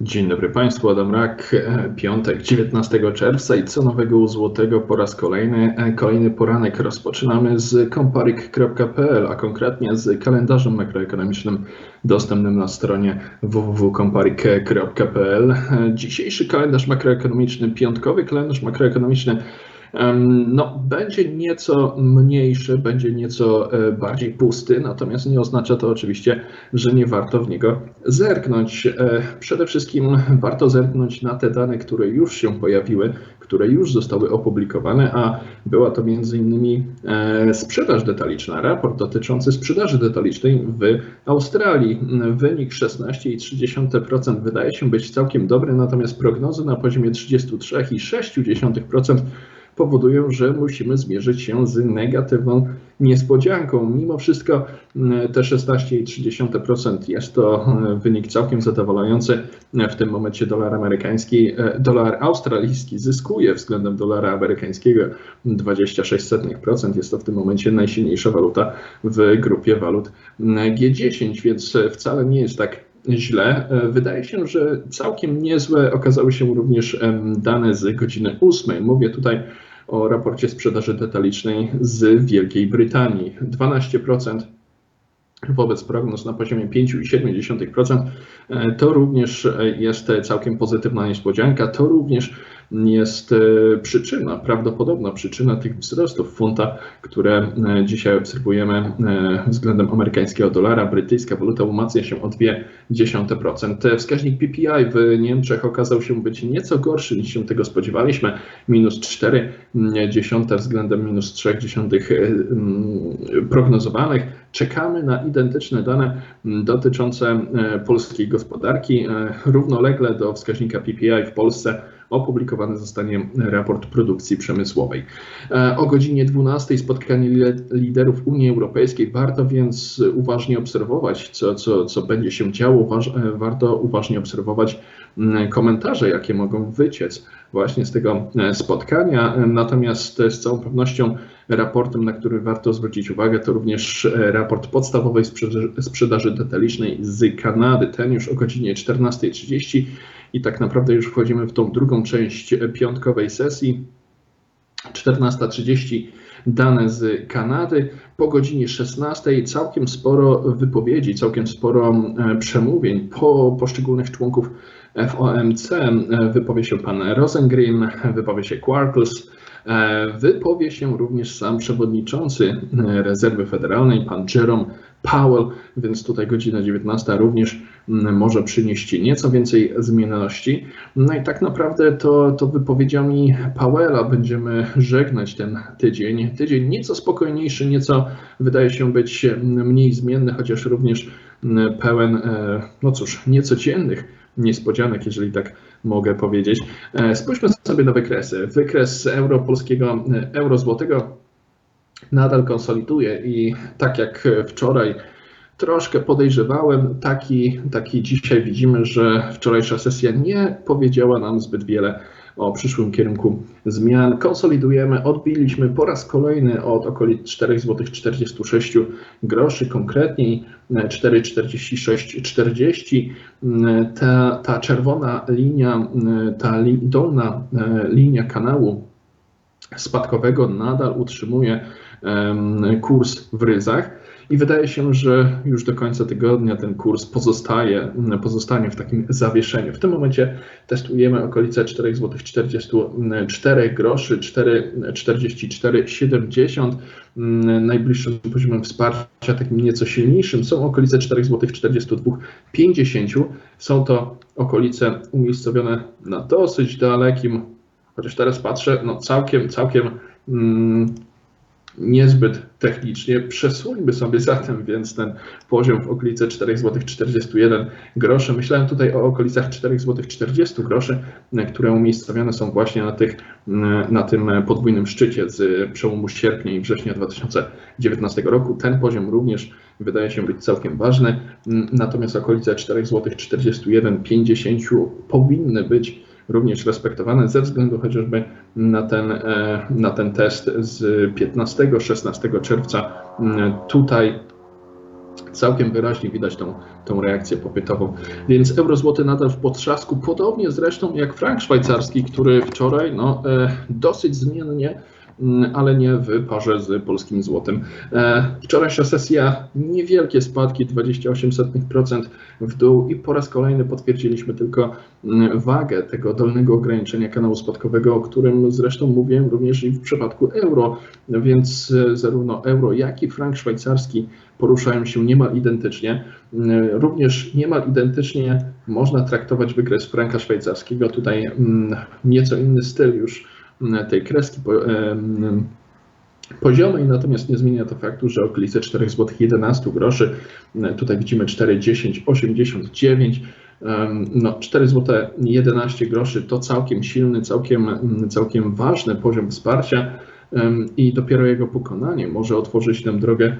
Dzień dobry Państwu, Adam Rak, piątek 19 czerwca i co nowego u Złotego po raz kolejny, e, kolejny poranek rozpoczynamy z comparik.pl, a konkretnie z kalendarzem makroekonomicznym dostępnym na stronie www.comparik.pl. E, Dzisiejszy kalendarz makroekonomiczny, piątkowy kalendarz makroekonomiczny No, będzie nieco mniejszy, będzie nieco e, bardziej pusty, natomiast nie oznacza to oczywiście, że nie warto w niego zerknąć. E, Przede wszystkim warto zerknąć na te dane, które już się pojawiły, które już zostały opublikowane, a była to m.in. e, sprzedaż detaliczna, raport dotyczący sprzedaży detalicznej w Australii. Wynik 16,3% wydaje się być całkiem dobry, natomiast prognozy na poziomie 33,6% powodują, że musimy zmierzyć się z negatywną niespodzianką. Mimo wszystko mm, te 16,3% jest to e, wynik całkiem zadowalający. W tym momencie dolar amerykański, e, dolar australijski zyskuje względem dolara amerykańskiego 26%. Jest to w tym momencie najsilniejsza waluta w grupie walut mm, G10, więc wcale nie jest tak źle. E, Wydaje się, że całkiem niezłe okazały się również dane z godziny 8. Mówię tutaj o raporcie sprzedaży detalicznej z Wielkiej Brytanii. 12% wobec prognoz na poziomie 5,7%. E, To również e, jest całkiem pozytywna niespodzianka. To również jest e, przyczyna, prawdopodobna przyczyna tych wzrostów funta, które e, dzisiaj obserwujemy e, względem amerykańskiego dolara. Brytyjska waluta umacnia się o 0,2%. Wskaźnik PPI w Niemczech okazał się być nieco gorszy niż się tego spodziewaliśmy. Minus 4,1 względem minus 0,3 prognozowanych. Czekamy na identyczne dane dotyczące polskiej gospodarki. Równolegle do wskaźnika PPI w Polsce opublikowany zostanie raport produkcji przemysłowej. E, O godzinie 12 spotkanie li- liderów Unii Europejskiej. Warto więc uważnie obserwować, co, co, co będzie się działo. E, warto uważnie obserwować mm, komentarze, jakie mogą wyciec właśnie z tego e, spotkania. Natomiast e, z całą pewnością raportem, na który warto zwrócić uwagę, to również e, raport podstawowej sprzedaży, sprzedaży detalicznej z Kanady. Ten już o godzinie 14.30 i tak naprawdę już wchodzimy w tą drugą część piątkowej sesji. 14.30 dane z Kanady. Po godzinie 16 całkiem sporo wypowiedzi, całkiem sporo przemówień po poszczególnych członków FOMC. E, Wypowie się pan Rosengren, wypowie się Quarkles, e, wypowie się również sam przewodniczący e, Rezerwy Federalnej, pan Jerome Powell, więc tutaj godzina 19 również może przynieść nieco więcej zmienności. No i tak naprawdę to, to wypowiedziami Powella będziemy żegnać ten tydzień. Tydzień nieco spokojniejszy, nieco wydaje się być mniej zmienny, chociaż również pełen, no cóż, niecodziennych niespodzianek, jeżeli tak mogę powiedzieć. E, Spójrzmy sobie na wykresy. Wykres euro polskiego, e, euro złotego nadal konsoliduje i tak jak wczoraj troszkę podejrzewałem, taki, taki dzisiaj widzimy, że wczorajsza sesja nie powiedziała nam zbyt wiele o przyszłym kierunku zmian. Konsolidujemy, odbiliśmy po raz kolejny od okolic 4,46 zł groszy, konkretniej 4,4640. Ta, ta czerwona linia, ta li, dolna e, linia kanału spadkowego nadal utrzymuje kurs w ryzach. I wydaje się, że już do końca tygodnia ten kurs pozostaje, pozostanie w takim zawieszeniu. W tym momencie testujemy okolice 4,44 groszy, 4,44,70. Najbliższym poziomem wsparcia, takim nieco silniejszym, są okolice 4,42,50. Są to okolice umiejscowione na dosyć dalekim, chociaż teraz patrzę, no całkiem, całkiem mm, niezbyt technicznie. Przesuńmy sobie zatem więc ten poziom w okolice 4,41 zł groszy. Myślałem tutaj o okolicach 4,40 zł groszy, które umiejscowione są właśnie na, tych, na tym podwójnym szczycie z przełomu sierpnia i września 2019 roku. Ten poziom również wydaje się być całkiem ważny, natomiast okolice 4,41,50 zł powinny być również respektowane ze względu chociażby na ten, e, na ten test z 15-16 czerwca. Tutaj całkiem wyraźnie widać tą, tą reakcję popytową. Więc euro-złoty nadal w potrzasku, podobnie zresztą jak frank szwajcarski, który wczoraj no, e, dosyć zmiennie Mm, ale nie w parze z polskim złotem. E, wczorajsza sesja, niewielkie spadki, 28% w dół i po raz kolejny potwierdziliśmy tylko mm, wagę tego dolnego ograniczenia kanału spadkowego, o którym zresztą mówiłem również i w przypadku euro, więc e, zarówno euro, jak i frank szwajcarski poruszają się niemal identycznie. Mm, również niemal identycznie można traktować wykres franka szwajcarskiego. Tutaj nieco inny styl już tej kreski poziomej, natomiast nie zmienia to faktu, że okolice 4 zł 11 groszy, tutaj widzimy 4,10, 89, no 4 zł 11 groszy to całkiem silny, całkiem, całkiem ważny poziom wsparcia i dopiero jego pokonanie może otworzyć nam drogę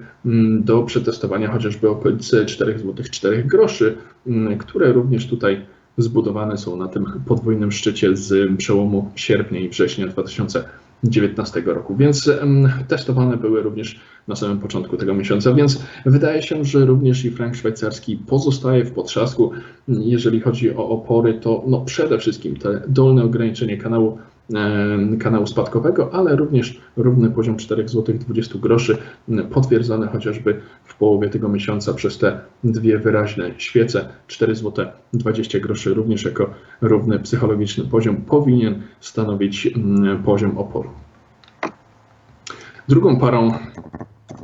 do przetestowania chociażby okolicy 4 zł 4 groszy, które również tutaj zbudowane są na tym podwójnym szczycie z przełomu sierpnia i września 2019 roku, więc testowane były również na samym początku tego miesiąca, więc wydaje się, że również i frank szwajcarski pozostaje w potrzasku. Jeżeli chodzi o opory, to no przede wszystkim te dolne ograniczenie kanału kanału spadkowego, ale również równy poziom 4 zł 20 groszy potwierdzony chociażby w połowie tego miesiąca przez te dwie wyraźne świece 4 zł 20 groszy również jako równy psychologiczny poziom powinien stanowić poziom oporu. Drugą parą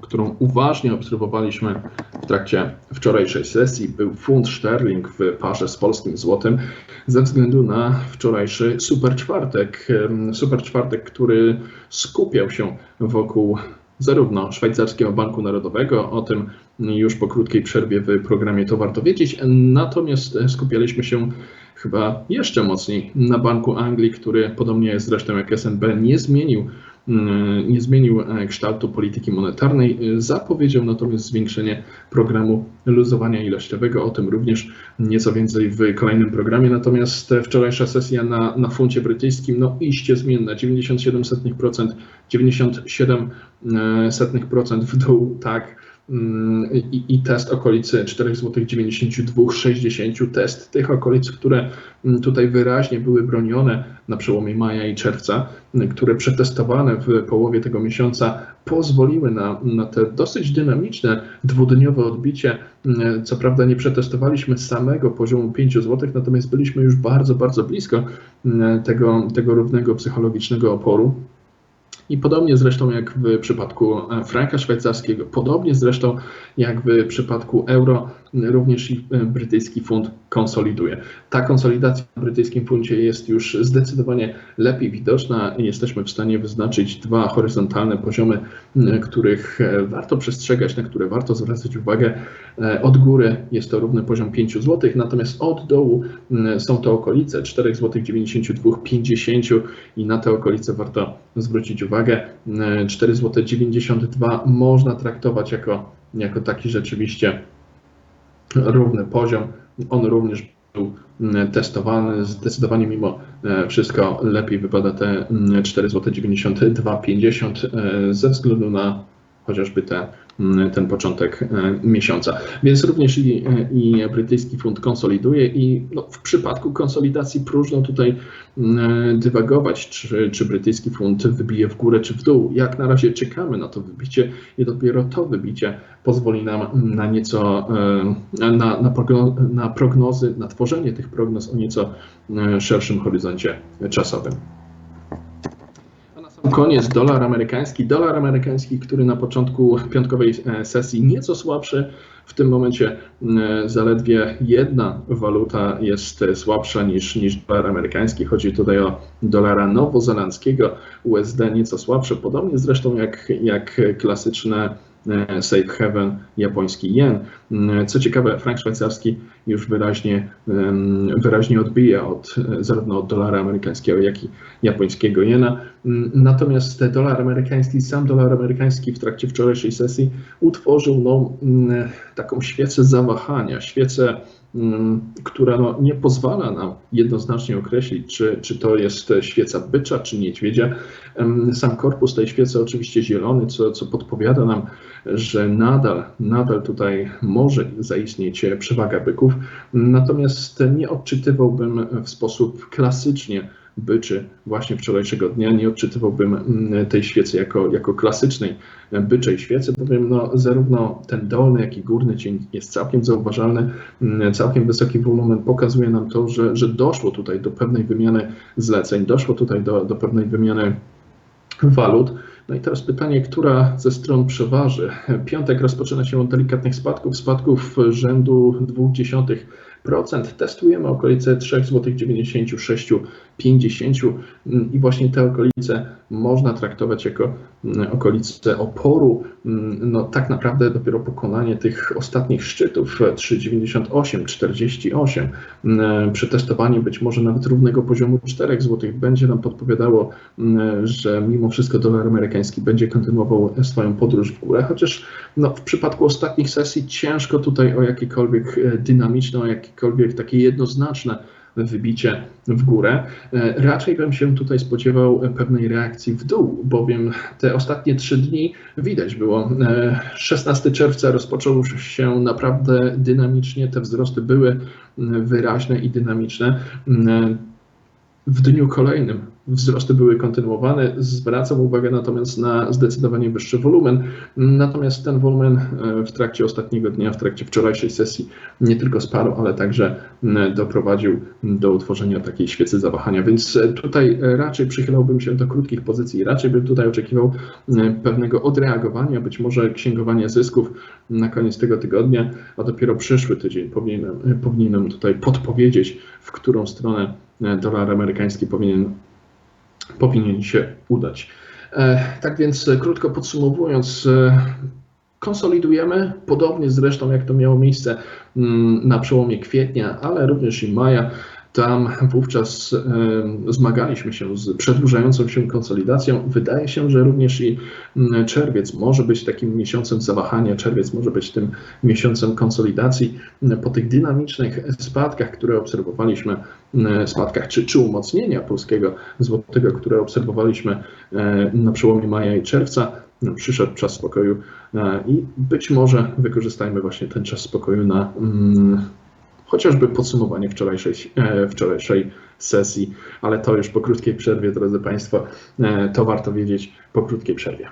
którą uważnie obserwowaliśmy w trakcie wczorajszej sesji, był funt sterling w parze z polskim złotem ze względu na wczorajszy super czwartek. Super czwartek, który skupiał się wokół zarówno Szwajcarskiego Banku Narodowego, o tym już po krótkiej przerwie w programie To Warto Wiedzieć, natomiast skupialiśmy się chyba jeszcze mocniej na Banku Anglii, który podobnie zresztą jak SNB nie zmienił nie zmienił e, kształtu polityki monetarnej. E, zapowiedział natomiast zwiększenie programu luzowania ilościowego. O tym również nieco więcej w kolejnym programie. Natomiast wczorajsza sesja na, na funcie brytyjskim, no iście zmienna, 97%, 97% w dół, tak Mm, i, i test okolicy 4,92 zł 60, test tych okolic, które mm, tutaj wyraźnie były bronione na przełomie maja i czerwca, mm, które przetestowane w połowie tego miesiąca pozwoliły na, na te dosyć dynamiczne dwudniowe odbicie. Co prawda nie przetestowaliśmy samego poziomu 5 zł, natomiast byliśmy już bardzo, bardzo blisko tego, tego równego psychologicznego oporu. I podobnie zresztą jak w przypadku e, franka szwajcarskiego, podobnie zresztą jak w przypadku euro, również i e, brytyjski funt konsoliduje. Ta konsolidacja w brytyjskim funcie jest już zdecydowanie lepiej widoczna. Jesteśmy w stanie wyznaczyć dwa horyzontalne poziomy, których e, warto przestrzegać, na które warto zwracać uwagę. Od góry jest to równy poziom 5 zł, natomiast od dołu są to okolice 4 zł 92, 50 i na te okolice warto zwrócić uwagę. 4 zł 92 można traktować jako, jako taki rzeczywiście równy poziom. On również był testowany. Zdecydowanie mimo e, wszystko lepiej wypada te 4 zł 92,50 ze względu na chociażby te Mm, ten początek e, miesiąca. Więc również i, e, i brytyjski funt konsoliduje i no, w przypadku konsolidacji próżno tutaj mm, dywagować, czy, czy brytyjski funt wybije w górę, czy w dół. Jak na razie czekamy na to wybicie i dopiero to wybicie pozwoli nam na nieco, e, na, na, na prognozy, na tworzenie tych prognoz o nieco szerszym horyzoncie czasowym koniec dolar amerykański. Dolar amerykański, który na początku piątkowej e, sesji nieco słabszy, w tym momencie e, zaledwie jedna waluta jest słabsza niż, niż dolar amerykański. Chodzi tutaj o dolara nowozelandzkiego, USD nieco słabsze, podobnie zresztą jak, jak klasyczne safe haven japoński jen. Mm, co ciekawe, frank szwajcarski już wyraźnie, wyraźnie odbija od, zarówno od dolara amerykańskiego, jak i japońskiego jena. Mm, natomiast dolar amerykański, sam dolar amerykański w trakcie wczorajszej sesji utworzył no, mm, taką świecę zawahania, świecę która no, nie pozwala nam jednoznacznie określić, czy, czy to jest świeca bycza, czy niedźwiedzia. Sam korpus tej świecy oczywiście zielony, co, co podpowiada nam, że nadal, nadal tutaj może zaistnieć przewaga byków, natomiast nie odczytywałbym w sposób klasycznie byczy właśnie wczorajszego dnia. Nie odczytywałbym mm, tej świecy jako, jako klasycznej byczej świecy, bowiem no, zarówno ten dolny, jak i górny cień jest całkiem zauważalny, mm, całkiem wysoki wolumen pokazuje nam to, że, że doszło tutaj do pewnej wymiany zleceń, doszło tutaj do, do pewnej wymiany walut. No i teraz pytanie, która ze stron przeważy? Piątek rozpoczyna się od delikatnych spadków, spadków rzędu 0,2%. Testujemy okolice 3,96 zł 50 mm, i właśnie te okolice można traktować jako mm, okolice oporu. Mm, no tak naprawdę dopiero pokonanie tych ostatnich szczytów 3,98, 48, przetestowanie być może nawet równego poziomu 4 zł będzie nam podpowiadało, że mimo wszystko dolar amerykański będzie kontynuował swoją podróż w górę, chociaż no, w przypadku ostatnich sesji ciężko tutaj o jakiekolwiek e, dynamiczne, o jakiekolwiek takie jednoznaczne wybicie w górę. E, raczej bym się tutaj spodziewał pewnej reakcji w dół, bowiem te ostatnie trzy dni widać było. 16 e, czerwca rozpoczął się naprawdę dynamicznie, te wzrosty były wyraźne i dynamiczne. E, w dniu kolejnym wzrosty były kontynuowane. Zwracam uwagę natomiast na zdecydowanie wyższy wolumen. Natomiast ten wolumen e, w trakcie ostatniego dnia, w trakcie wczorajszej sesji nie tylko spadł, ale także doprowadził do utworzenia takiej świecy zawahania. Więc e, tutaj raczej przychylałbym się do krótkich pozycji, raczej bym tutaj oczekiwał pewnego odreagowania, być może księgowania zysków na koniec tego tygodnia, a dopiero przyszły tydzień powinienem, powinienem tutaj podpowiedzieć, w którą stronę e, dolar amerykański powinien powinien się udać. E, tak więc e, krótko podsumowując, e, konsolidujemy, podobnie zresztą jak to miało miejsce mm, na przełomie kwietnia, ale również i maja. Tam wówczas zmagaliśmy się z przedłużającą się konsolidacją. Wydaje się, że również i mm, czerwiec może być takim miesiącem zawahania, czerwiec może być tym miesiącem konsolidacji. Po tych dynamicznych spadkach, które obserwowaliśmy, mm, spadkach czy, czy umocnienia polskiego złotego, które obserwowaliśmy na przełomie maja i czerwca, no, przyszedł czas spokoju e, i być może wykorzystajmy właśnie ten czas spokoju na mm, chociażby podsumowanie wczorajszej, e, wczorajszej sesji, ale to już po krótkiej przerwie, drodzy Państwo, e, to warto wiedzieć po krótkiej przerwie.